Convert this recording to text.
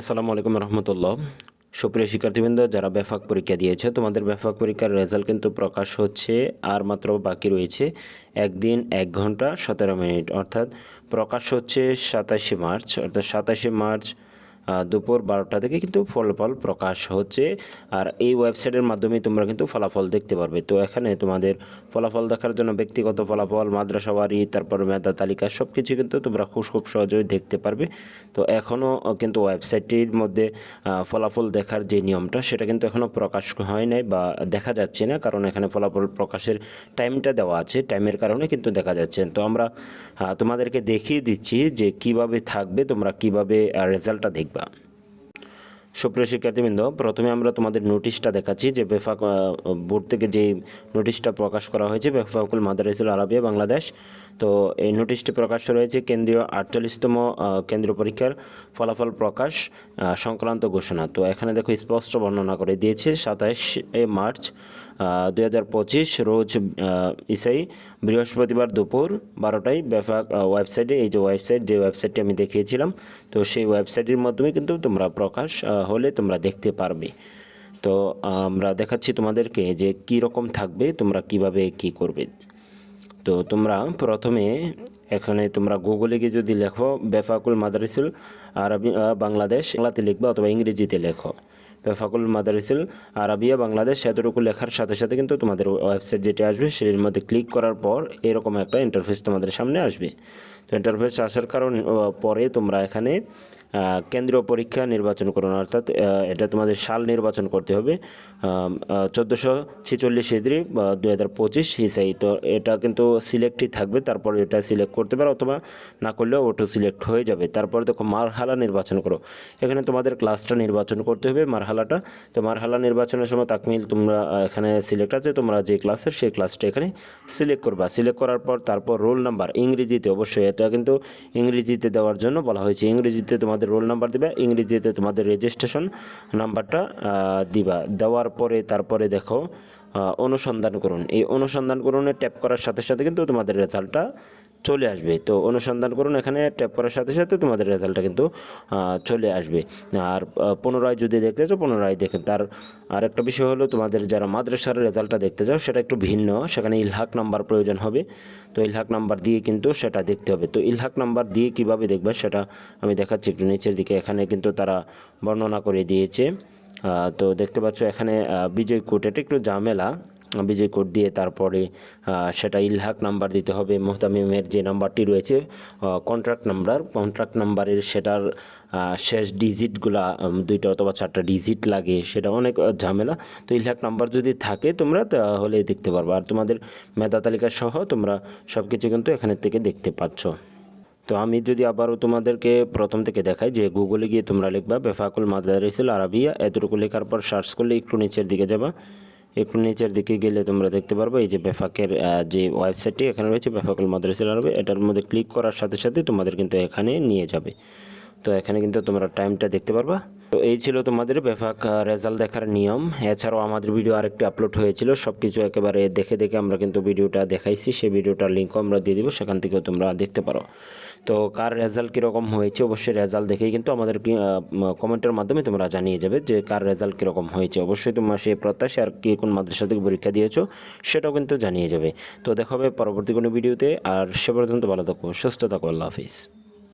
আসসালামু আলাইকুম রহমতুল্লাহ। সুপ্রিয় শিক্ষার্থীবৃন্দ, যারা ব্যাপক পরীক্ষা দিয়েছে, তোমাদের ব্যাপক পরীক্ষার রেজাল্ট কিন্তু প্রকাশ হচ্ছে আর মাত্র বাকি রয়েছে একদিন এক ঘণ্টা সতেরো মিনিট। অর্থাৎ প্রকাশ হচ্ছে সাতাশে মার্চ, অর্থাৎ সাতাশে মার্চ দুপুর বারোটা থেকে কিন্তু ফলাফল প্রকাশ হচ্ছে। আর এই ওয়েবসাইটের মাধ্যমে তোমরা কিন্তু ফলাফল দেখতে পারবে। তো এখানে তোমাদের ফলাফল দেখার জন্য ব্যক্তিগত ফলাফল মাদ্রাসাবাড়ি তারপর মেধা তালিকা সব কিছু কিন্তু তোমরা খুব খুব সহজেই দেখতে পারবে। তো এখনও কিন্তু ওয়েবসাইটটির মধ্যে ফলাফল দেখার যে নিয়মটা, সেটা কিন্তু এখনও প্রকাশ হয় নাই বা দেখা যাচ্ছে না, কারণ এখানে ফলাফল প্রকাশের টাইমটা দেওয়া আছে। টাইমের কারণে কিন্তু দেখা যাচ্ছে। তো আমরা তোমাদেরকে দেখিয়ে দিচ্ছি যে কীভাবে থাকবে, তোমরা কীভাবে রেজাল্টটা দেখবা। সুপ্রিয় শিক্ষার্থীবৃন্দ, প্রথমে আমরা তোমাদের নোটিশটা দেখাচ্ছি যে বেফাক বোর্ড থেকে যে নোটিশটা প্রকাশ করা হয়েছে বেফাকুল মাদারিসুল আরবিয়া বাংলাদেশ। তো এই নোটিশটি প্রকাশ রয়েছে কেন্দ্রীয় আটচল্লিশতম কেন্দ্রীয় পরীক্ষার ফলাফল প্রকাশ সংক্রান্ত ঘোষণা। তো এখানে দেখো স্পষ্ট বর্ণনা করে দিয়েছে সাতাশ মার্চ দুই হাজার পঁচিশ রোজ ইসাই বৃহস্পতিবার দুপুর বারোটায় বেফাক ওয়েবসাইটে এই যে ওয়েবসাইট যে ওয়েবসাইটটি আমি দেখিয়েছিলাম, তো সেই ওয়েবসাইটের মাধ্যমে কিন্তু তোমরা প্রকাশ হলে তোমরা দেখতে পারবে। তো আমরা দেখাচ্ছি তোমাদেরকে যে কী রকম থাকবে, তোমরা কীভাবে কি করবে। তো তোমরা প্রথমে এখানে তোমরা গুগলে গিয়ে যদি লেখো, বেফাকুল মাদারিসুল আরবি বাংলাদেশ, বাংলাতে লিখবে অথবা ইংরেজিতে লেখো। বেফাকুল মাদারিসুল, আরবিয়া, বাংলাদেশ এতটুকু লেখার সাথে সাথে কিন্তু তোমাদের ওয়েবসাইট যেটি আসবে সেটির মধ্যে ক্লিক করার পর এরকম একটা ইন্টারফেস তোমাদের সামনে আসবে। তো ইন্টারফেস আসার কারণ পরে তোমরা এখানে কেন্দ্রীয় পরীক্ষা নির্বাচন করুন। অর্থাৎ এটা তোমাদের সাল নির্বাচন করতে হবে। চোদ্দোশো ছেচল্লিশ হিজড়ি দু হাজার পঁচিশ হিসাই। তো এটা কিন্তু সিলেক্টই থাকবে, তারপর এটা সিলেক্ট করতে পারো, অথবা না করলেও অটো সিলেক্ট হয়ে যাবে। তারপর দেখো মারহালা নির্বাচন করো। এখানে তোমাদের ক্লাসটা নির্বাচন করতে হবে মারহালাটা। তো মারহালা নির্বাচনের সময় তাকমিল তোমরা এখানে সিলেক্ট আছে, তোমরা যে ক্লাসের সেই ক্লাসটা এখানে সিলেক্ট করবা। সিলেক্ট করার পর তারপর রোল নাম্বার ইংরেজিতে, অবশ্যই এটা কিন্তু ইংরেজিতে দেওয়ার জন্য বলা হয়েছে। ইংরেজিতে তোমাদের রোল নাম্বার দেবে, ইংরেজিতে তোমাদের রেজিস্ট্রেশন নাম্বারটা দিবা। দেওয়ার পরে তারপরে দেখো অনুসন্ধান করুন। এই অনুসন্ধান করুনে ট্যাপ করার সাথে সাথে কিন্তু তোমাদের রেজাল্টটা চলে আসবে। তো অনুসন্ধান করুন এখানে, ট্যাপ করার সাথে সাথে তোমাদের রেজাল্টটা কিন্তু চলে আসবে। আর পুনরায় যদি দেখতে চাও, পুনরায় দেখেন। তার আরেকটা বিষয় হলো, তোমাদের যারা মাদ্রাসার রেজাল্টটা দেখতে চাও, সেটা একটু ভিন্ন। সেখানে ইলহাক নাম্বার প্রয়োজন হবে। তো ইলহাক নাম্বার দিয়ে কিন্তু সেটা দেখতে হবে। তো ইলহাক নাম্বার দিয়ে কীভাবে দেখবে, সেটা আমি দেখাচ্ছি একটু নিচের দিকে। এখানে কিন্তু তারা বর্ণনা করে দিয়েছে। তো দেখতে পাচ্ছ, এখানে বিজয় কোট এটা একটু ঝামেলা। বিজয় কোড দিয়ে তারপরে সেটা ইলহাক নাম্বার দিতে হবে, মোহতামিমের যে নাম্বারটি রয়েছে কন্ট্রাক্ট নাম্বার কন্ট্রাক্ট নাম্বারের সেটার শেষ ডিজিটগুলা দুইটা অথবা চারটা ডিজিট লাগে, সেটা অনেক ঝামেলা। তো ইলহাক নাম্বার যদি থাকে তোমরা, তাহলে দেখতে পারবে। আর তোমাদের মেধা তালিকা সহ তোমরা সব কিছু কিন্তু এখানে থেকে দেখতে পাচ্ছ। তো আমি যদি আবারও তোমাদেরকে প্রথম থেকে দেখাই, যে গুগলে গিয়ে তোমরা লিখবা, বেফাকুল মাদারিসুল আরবিয়া, এতটুকু লেখার পর সার্চ করলে একটু নিচের দিকে যাবা। একটু নিচের দিকে গেলে তোমরা দেখতে পারবে, এই যে বেফাকের যে ওয়েবসাইটটি এখানে রয়েছে, বেফাকুল মাদ্রাসা আরবি, এটার মধ্যে ক্লিক করার সাথে সাথে তোমাদের কিন্তু এখানে নিয়ে যাবে। তো এখানে কিন্তু তোমরা টাইমটা দেখতে পারবা। তো এই ছিল তোমাদের বেফাক রেজাল্ট দেখার নিয়ম। এছাড়াও আমাদের ভিডিও আরেকটি আপলোড হয়েছিল সব কিছু একেবারে দেখে দেখে আমরা কিন্তু ভিডিওটা দেখাইছি, সেই ভিডিওটার লিঙ্কও আমরা দিয়ে দিব, সেখান থেকেও তোমরা দেখতে পারো। তো কার রেজাল্ট কীরকম হয়েছে, অবশ্যই রেজাল্ট দেখেই কিন্তু আমাদের কমেন্টের মাধ্যমে তোমরা জানিয়ে যাবে যে কার রেজাল্ট কীরকম হয়েছে। অবশ্যই তোমরা সেই প্রত্যাশা আর কি কোন মাদ্রাসা থেকে পরীক্ষা দিয়েছ, সেটাও কিন্তু জানিয়ে যাবে। তো দেখা হবে পরবর্তী কোনো ভিডিওতে আর সে পর্যন্ত ভালো থাকো, সুস্থ থাকো, আল্লাহ হাফিজ।